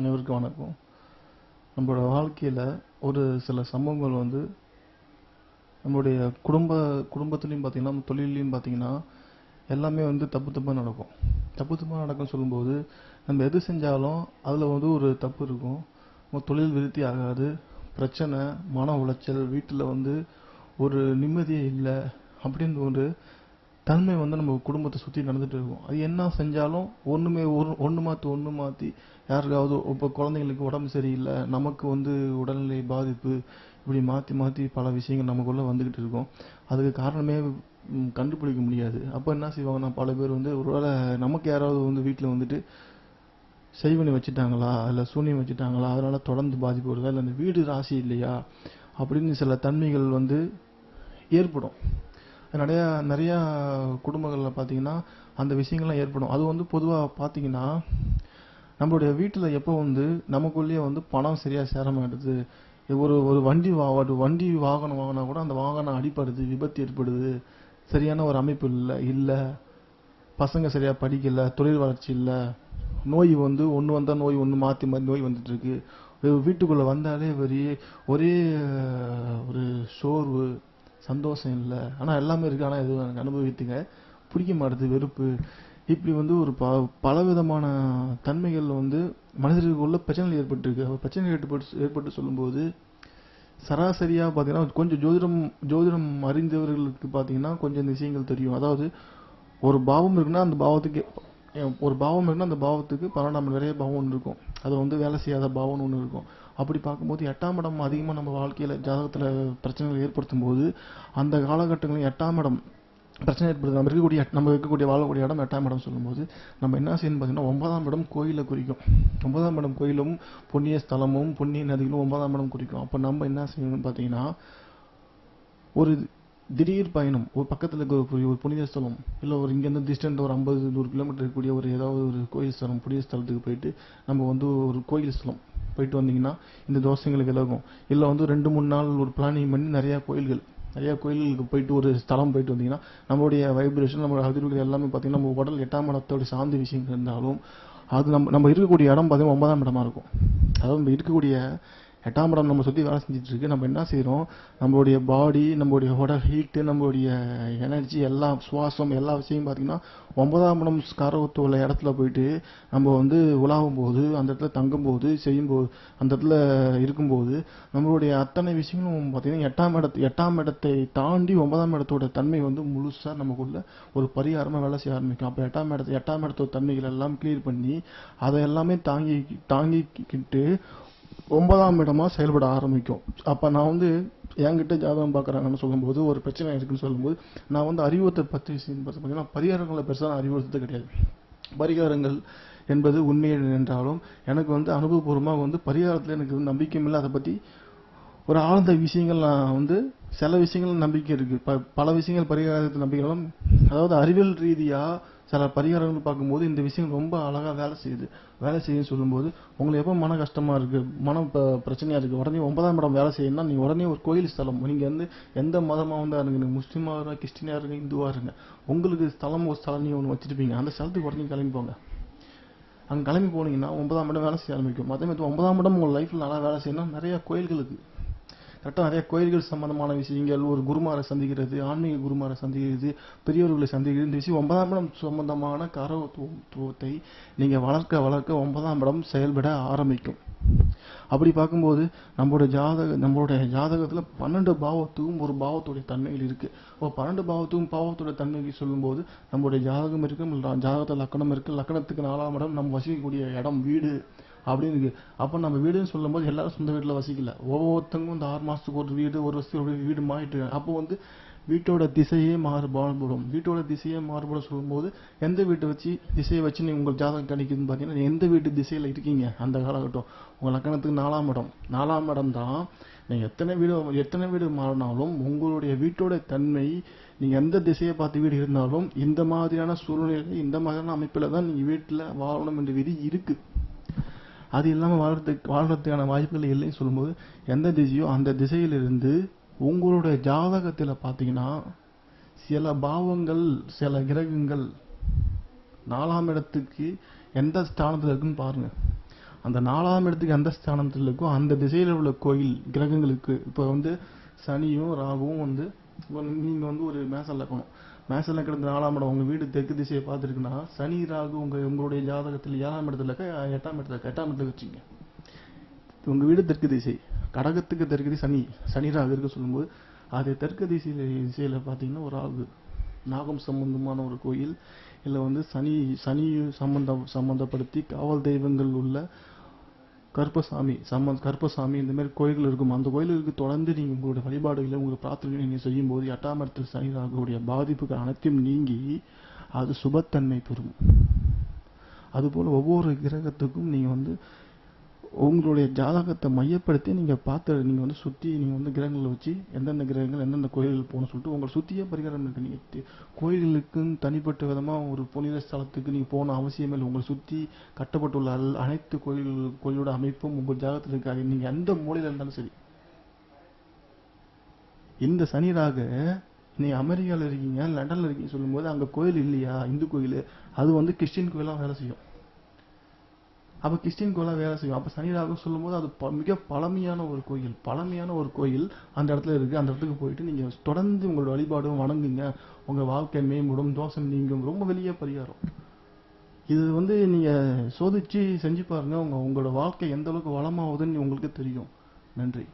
அனைவருக்கும் வணக்கம். நம்மளோட வாழ்க்கையில் ஒரு சில சம்பவங்கள் வந்து நம்மளுடைய குடும்ப குடும்பத்துலேயும் பார்த்தீங்கன்னா தொழிலையும் பார்த்தீங்கன்னா எல்லாமே வந்து தப்பு தப்பாக நடக்கும். தப்பு தப்பாக நடக்கும்னு சொல்லும்போது நம்ம எது செஞ்சாலும் அதில் வந்து ஒரு தப்பு இருக்கும். நம்ம தொழில் விருத்தி ஆகாது. பிரச்சனை மன உளைச்சல் வீட்டில் வந்து ஒரு நிம்மதியே இல்லை அப்படின்னு ஒரு தன்மை வந்து நம்ம குடும்பத்தை சுற்றி நடந்துட்டு இருக்கும். அது என்ன செஞ்சாலும் ஒன்றுமே ஒரு ஒன்று மாற்றி ஒன்று மாற்றி யாருக்காவது இப்போ குழந்தைங்களுக்கு உடம்பு சரியில்லை நமக்கு வந்து உடல்நிலை பாதிப்பு இப்படி மாற்றி மாற்றி பல விஷயங்கள் நமக்குள்ளே வந்துக்கிட்டு இருக்கும். அதுக்கு காரணமே கண்டுபிடிக்க முடியாது. அப்போ என்ன செய்வாங்கன்னா பல பேர் வந்து ஒருவேளை நமக்கு யாராவது வந்து வீட்டில் வந்துட்டு செய்வினை வச்சுட்டாங்களா இல்லை சூனியம் வச்சுட்டாங்களா அதனால் தொடர்ந்து பாதிப்பு வருதா இல்லை அந்த வீடு ராசி இல்லையா அப்படின்னு சில தன்மைகள் வந்து ஏற்படும். நிறையா நிறையா குடும்பங்களில் பார்த்தீங்கன்னா அந்த விஷயங்கள்லாம் ஏற்படும். அது வந்து பொதுவாக பார்த்தீங்கன்னா நம்மளுடைய வீட்டில் எப்போ வந்து நமக்குள்ளேயே வந்து பணம் சரியாக சேர மாட்டுது ஒரு ஒரு வண்டி வா வண்டி வாகனம் வாங்கினா கூட அந்த வாகனம் அடிப்படுது விபத்து ஏற்படுது சரியான ஒரு அமைப்பு இல்லை இல்லை. பசங்க சரியாக படிக்கலை தொழில் வளர்ச்சி இல்லை. நோய் வந்து ஒன்று வந்தால் நோய் ஒன்று மாற்றி மாற்றி நோய் வந்துட்டுருக்கு. வீட்டுக்குள்ளே வந்தாலே ஒரே ஒரே ஒரு சோர்வு சந்தோஷம் இல்லை. ஆனால் எல்லாமே இருக்குது ஆனால் எதுவும் எனக்கு அனுபவித்துங்க பிடிக்க மாட்டுது வெறுப்பு. இப்படி வந்து ஒரு ப பலவிதமான தன்மைகளில் வந்து மனிதர்களுக்குள்ள பிரச்சனைகள் ஏற்பட்டுருக்கு. அப்ப பிரச்சனைகள் ஏற்பட்டு ஏற்பட்டு சொல்லும்போது சராசரியாக பார்த்தீங்கன்னா கொஞ்சம் ஜோதிடம் ஜோதிடம் அறிந்தவர்களுக்கு பார்த்தீங்கன்னா கொஞ்சம் இந்த விஷயங்கள் தெரியும். அதாவது ஒரு பாவம் இருக்குன்னா அந்த பாவத்துக்கு ஒரு பாவம் இருக்குன்னா அந்த பாவத்துக்கு பன்னெண்டாம் நிறைய பாவம் ஒன்று இருக்கும். அது வந்து வேலை செய்யாத பாவம்னு ஒன்று இருக்கும். அப்படி பார்க்கும்போது எட்டாம் இடம் அதிகமாக நம்ம வாழ்க்கையில் ஜாதகத்தில் பிரச்சனைகள் ஏற்படுத்தும் போது அந்த காலகட்டங்களில் எட்டாம் இடம் பிரச்சனை ஏற்படுது. நம்ம இருக்கக்கூடிய நம்ம இருக்கக்கூடிய வாழக்கூடிய இடம் எட்டாம் இடம் சொல்லும்போது நம்ம என்ன செய்யணும் பார்த்தீங்கன்னா ஒன்பதாம் இடம் கோயிலை குறிக்கும். ஒன்பதாம் இடம் கோயிலும் புண்ணிய ஸ்தலமும் புண்ணிய நதிகளும் ஒன்பதாம் இடம் குறிக்கும். அப்போ நம்ம என்ன செய்யணும்னு பார்த்தீங்கன்னா ஒரு திடீர் பயணம். ஒரு பக்கத்தில் இருக்க ஒரு ஒரு புனித ஸ்தலம் இல்லை ஒரு இங்கேருந்து டிஸ்டன்ட் ஒரு ஐம்பது நூறு கிலோமீட்டர் இருக்கக்கூடிய ஒரு ஏதாவது ஒரு கோயில் ஸ்தலம் புனித ஸ்தலத்துக்கு போயிட்டு நம்ம வந்து ஒரு கோயில் ஸ்தலம் போயிட்டு வந்தீங்கன்னா இந்த தோஷங்களுக்கு விலகும் இல்லை வந்து ரெண்டு மூணு நாள் ஒரு பிளானிங் பண்ணி நிறையா கோயில்கள் நிறையா கோயில்களுக்கு போயிட்டு ஒரு ஸ்தலம் போயிட்டு வந்தீங்கன்னா நம்மளுடைய வைப்ரேஷன் நம்மளோட அதிர்வுகள் எல்லாமே பார்த்தீங்கன்னா நம்ம உடல் எட்டாம் இடத்தோட சார்ந்த விஷயங்கள் இருந்தாலும் அது நம்ம நம்ம இருக்கக்கூடிய இடம் பார்த்தீங்கன்னா ஒன்பதாம் இடமா இருக்கும். அதாவது நம்ம இருக்கக்கூடிய எட்டாம் இடம் நம்ம சுற்றி வேலை செஞ்சுட்டு இருக்கு நம்ம என்ன செய்கிறோம் நம்மளுடைய பாடி நம்மளுடைய உடல் ஹீட்டு நம்மளுடைய எனர்ஜி எல்லாம் சுவாசம் எல்லா விஷயம் பார்த்தீங்கன்னா ஒன்பதாம் இடம் கரகத்து உள்ள இடத்துல போயிட்டு நம்ம வந்து உலாவும் போது அந்த இடத்துல தங்கும்போது செய்யும்போது அந்த இடத்துல இருக்கும்போது நம்மளுடைய அத்தனை விஷயங்களும் பார்த்தீங்கன்னா எட்டாம் இடத்து எட்டாம் இடத்தை தாண்டி ஒன்பதாம் இடத்தோட தன்மை வந்து முழுசாக நமக்குள்ள ஒரு பரிகாரமாக வேலை செய்ய ஆரம்பிக்கும். அப்போ எட்டாம் இடத்து எட்டாம் இடத்தோட தன்மைகள் எல்லாம் கிளியர் பண்ணி அதை எல்லாமே தாங்கி தாங்கிக்கிட்டு ஒன்பதாம் இடமா செயல்பட ஆரம்பிக்கும். அப்போ நான் வந்து என்கிட்ட ஜாதகம் பார்க்குறாங்கன்னு சொல்லும்போது ஒரு பிரச்சனை இருக்குன்னு சொல்லும்போது நான் வந்து அறிவுறுத்த பற்றி விஷயம் பார்த்தீங்கன்னா பரிகாரங்களை பெருசாக நான் அறிவுறுத்தது கிடையாது. பரிகாரங்கள் என்பது உண்மை என்றாலும் எனக்கு வந்து அனுபவபூர்வமாக வந்து பரிகாரத்தில் எனக்கு வந்து நம்பிக்கையும் இல்லை. அதை பற்றி ஒரு ஆழ்ந்த விஷயங்கள் நான் வந்து சில விஷயங்கள் நம்பிக்கை இருக்குது ப பல விஷயங்கள் பரிகாரத்தில் நம்பிக்கைகளும் அதாவது அறிவியல் ரீதியாக சில பரிகாரங்கள் பார்க்கும்போது இந்த விஷயம் ரொம்ப அழகாக வேலை செய்யுது. வேலை செய்யுன்னு சொல்லும்போது உங்களுக்கு எப்போ மன கஷ்டமாக இருக்குது மன பிரச்சனையாக இருக்குது உடனே ஒன்பதாம் இடம் வேலை செய்யணும்னா நீங்கள் உடனே ஒரு கோயில் ஸ்தலம் நீங்கள் வந்து எந்த மதமாக வந்தால் இருங்க நீங்கள் முஸ்லீமாக இருங்க கிறிஸ்டினாக இருங்க இந்துவாக இருங்க உங்களுக்கு ஸ்தலம் ஒரு ஸ்தலம் நீங்கள் ஒன்று வச்சுருப்பீங்க. அந்த ஸ்தலத்துக்கு உடனே கிளம்பி போங்க. அங்கே கிளம்பி போனீங்கன்னா ஒன்பதாம் இடம் வேலை செய்ய ஆரம்பிக்கும். அதே மாதிரி ஒன்பதாம் இடம் உங்கள் லைஃப்ல நல்லா வேலை செய்யணும் நிறையா கோயில்களுக்கு கரெக்டாக நிறைய கோயில்கள் சம்பந்தமான விஷயங்கள் ஒரு குருமாரை சந்திக்கிறது ஆன்மீக குருமாரை சந்திக்கிறது பெரியவர்களை சந்திக்கிறது. இந்த விஷயம் ஒன்பதாம் இடம் சம்பந்தமான காரகத்துவத்தை நீங்கள் வளர்க்க வளர்க்க ஒன்பதாம் இடம் செயல்பட ஆரம்பிக்கும். அப்படி பார்க்கும்போது நம்மளோட ஜாதக நம்மளுடைய ஜாதகத்தில் பன்னெண்டு பாவத்துக்கும் ஒரு பாவத்துடைய தன்மைகள் இருக்குது இப்போ பன்னெண்டு பாவத்துக்கும் பாவத்துடைய தன்மைக்கு சொல்லும்போது நம்மளுடைய ஜாதகம் இருக்கு ஜாதகத்தில் லக்கணம் இருக்குது லக்கணத்துக்கு நாலாம் இடம் நம்ம வசிக்கக்கூடிய இடம் வீடு. அப்படின்னு இருக்கு. அப்போ நம்ம வீடுன்னு சொல்லும்போது எல்லாரும் சொந்த வீட்டில் வசிக்கல. ஒவ்வொருத்தவங்க இந்த ஆறு மாதத்துக்கு ஒரு வீடு ஒரு வருஷத்துக்கு ஒரு வீடு மாறிட்டு அப்போ வந்து வீட்டோட திசையே மாறுபாடும் வீட்டோட திசையே மாறுபடும் சொல்லும்போது எந்த வீட்டை வச்சு திசையை வச்சு நீங்கள் உங்கள் ஜாதகம் கணிக்குதுன்னு பார்த்தீங்கன்னா எந்த வீட்டு திசையில் இருக்கீங்க அந்த காலகட்டம்? உங்கள் லக்கணத்துக்கு நாலாம் இடம். நாலாம் இடம் தான் நீங்கள் எத்தனை வீடு எத்தனை வீடு மாறினாலும் உங்களுடைய வீட்டோட தன்மை நீங்கள் எந்த திசையை பார்த்து வீடு இருந்தாலும் இந்த மாதிரியான சூழ்நிலை இந்த மாதிரியான அமைப்பில் தான் நீங்கள் வீட்டில் வாழணும் என்ற விதி இருக்குது அது இல்லாமல் வாழ்றதுக்கு வாழ்றதுக்கான வாய்ப்புகள் இல்லைன்னு சொல்லும்போது எந்த திசையோ அந்த திசையிலிருந்து உங்களுடைய ஜாதகத்தில் பார்த்தீங்கன்னா சில பாவங்கள் சில கிரகங்கள் நாலாம் இடத்துக்கு எந்த ஸ்தானத்தில் இருக்குன்னு பாருங்க. அந்த நாலாம் இடத்துக்கு எந்த ஸ்தானத்தில் இருக்கோ அந்த திசையில் உள்ள கோயில் கிரகங்களுக்கு இப்போ வந்து சனியும் ராகுவும் வந்து நீங்க வந்து ஒரு மேசல்ல இருக்கணும் மேசல்ல கிடந்த நாலாம் இடம் உங்க வீடு தெற்கு திசையை பார்த்துருக்குன்னா சனி ராகு உங்க உங்களுடைய ஜாதகத்தில் ஏழாம் இடத்துல இருக்க எட்டாம் இடத்துல இருக்க எட்டாம் இடத்துல வச்சுங்க. உங்க வீடு தெற்கு திசை கடகத்துக்கு தெற்கு திசை சனி சனி ராகு இருக்க சொல்லும்போது அது தெற்கு திசையில திசையில பார்த்தீங்கன்னா ஒரு ராகு நாகம் சம்பந்தமான ஒரு கோயில். இல்லை வந்து சனி சனி சம்பந்தம் சம்பந்தப்படுத்தி காவல் தெய்வங்கள் உள்ள கருப்பசாமி சம்ம கருப்பசாமி இந்த மாதிரி கோயில்கள் இருக்கும். அந்த கோயில்களுக்கு தொடர்ந்து நீங்க உங்களுடைய வழிபாடுகளை உங்களுக்கு பிரார்த்தனை நீங்க செய்யும் போது எட்டாம் சனி ராகுடைய பாதிப்புகள் அனைத்தையும் நீங்கி அது சுபத்தன்மை பெறும். அதுபோல் ஒவ்வொரு கிரகத்துக்கும் நீங்க வந்து உங்களுடைய ஜாதகத்தை மையப்படுத்தி நீங்கள் பார்த்து நீங்கள் வந்து சுற்றி நீங்கள் வந்து கிரகங்களை வச்சு எந்தெந்த கிரகங்கள் எந்தெந்த கோயில்கள் போகணும்னு சொல்லிட்டு உங்களை சுற்றியே பரிகாரம் இருக்குது நீங்கள் கோயில்களுக்குன்னு தனிப்பட்ட விதமாக ஒரு புனித ஸ்தலத்துக்கு நீங்கள் போன அவசியமே இல்லை. உங்களை சுற்றி கட்டப்பட்டுள்ள அல்- அனைத்து கோயில்கள் கோயிலோட அமைப்பும் உங்கள் ஜாதகத்தில் இருக்காது. நீங்கள் எந்த மூலையில் இருந்தாலும் சரி. இந்த சனிராக நீ அமெரிக்காவில் இருக்கீங்க லண்டனில் இருக்கீங்க சொல்லும்போது அங்கே கோயில் இல்லையா? இந்து கோயில். அது வந்து கிறிஸ்டின் கோயிலாக வேலை செய்யும். அப்போ கிறிஸ்டின் கோயிலாக வேலை செய்யும். அப்போ சனி ராகு சொல்லும்போது அது ப- மிக பழமையான ஒரு கோயில். பழமையான ஒரு கோயில் அந்த இடத்துல இருக்கு. அந்த இடத்துக்கு போயிட்டு நீங்க தொடர்ந்து உங்களோட வழிபாடும் வணங்குங்க. உங்க வாழ்க்கை மேம்படும் தோஷம் நீங்கும் ரொம்ப வெளியே பரிகாரம். இது வந்து நீங்க சோதிச்சு செஞ்சு பாருங்க. உங்க உங்களோட வாழ்க்கை எந்த அளவுக்கு வளமாகுதுன்னு உங்களுக்கு தெரியும். நன்றி.